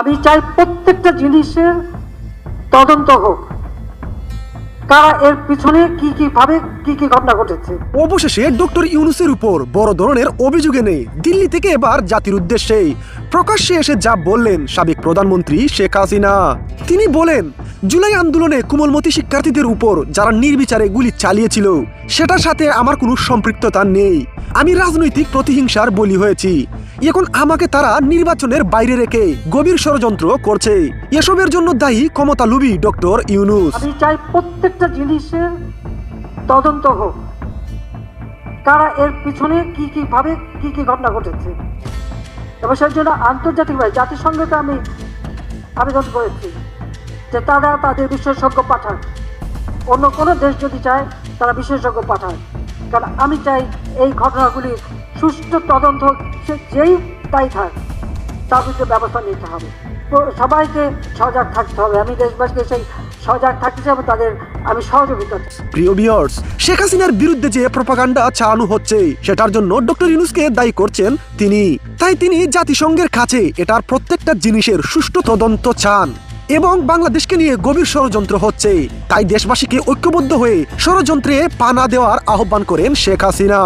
আমি চাই প্রত্যেকটা জিনিসের তদন্ত হোক। কারা এর পিছনে কি কি ভাবে কি কি ঘটনা ঘটেছে? অবশেষে ডক্টর ইউনুসের উপর বড় ধরনের অভিযোগ এনে দিল্লি থেকে এবার জাতির উদ্দেশ্যে। প্রকাশ্যে এসে যা বললেন সাবেক প্রধানমন্ত্রী শেখ হাসিনা। তিনি বলেন, জুলাই আন্দোলনে কোমলমতি শিক্ষার্থীদের উপর যারা নির্বিচারে গুলি চালিয়েছিল, সেটার সাথে আমার কোনো সম্পৃক্ততা নেই। আমি রাজনৈতিক প্রতিহিংসার বলি হয়েছি। এখন আমাকে তারা নির্বাচনের বাইরে রেখে গভীর ষড়যন্ত্র করছে। এসবের জন্য দায়ী ক্ষমতা লুবি ডক্টর ইউনুস। আমি চাই প্রত্যেকটা জিনিসের তদন্ত হোক। কারা এর পিছনে কি কি ভাবে কি কি ঘটনা ঘটেছে? এবং সেই জন্য আন্তর্জাতিকভাবে জাতিসংঘকে আমি আবেদন করেছি যে তারা তাদের বিশেষজ্ঞ পাঠান। অন্য কোনো দেশ যদি চায়, তারা বিশেষজ্ঞ পাঠায় কারণ আমি চাই এই ঘটনাগুলি সুষ্ঠু তদন্ত সে যেই তাই থাক। তার বিরুদ্ধে ব্যবস্থা নিতে হবে। তো সবাইকে সজাগ থাকতে হবে। আমি দেশবাসীকে সেই সজাগ থাকতে চাই তাদের আমি সহযোগিতা। প্রিয় বিয়ার্স শেখ হাসিনার বিরুদ্ধে যে প্রপাগান্ডা চালানো হচ্ছে, সেটার জন্য ডক্টর ইউনুসকে দায়ী করছেন তিনি। তাই তিনি জাতিসংঘের কাছে এটার প্রত্যেকটা জিনিসের সুষ্ঠু তদন্ত চান। এবং বাংলাদেশকে নিয়ে গভীর ষড়যন্ত্র হচ্ছে। তাই দেশবাসীকে ঐক্যবদ্ধ হয়ে ষড়যন্ত্রে পানা দেওয়ার আহ্বান করেন শেখ হাসিনা।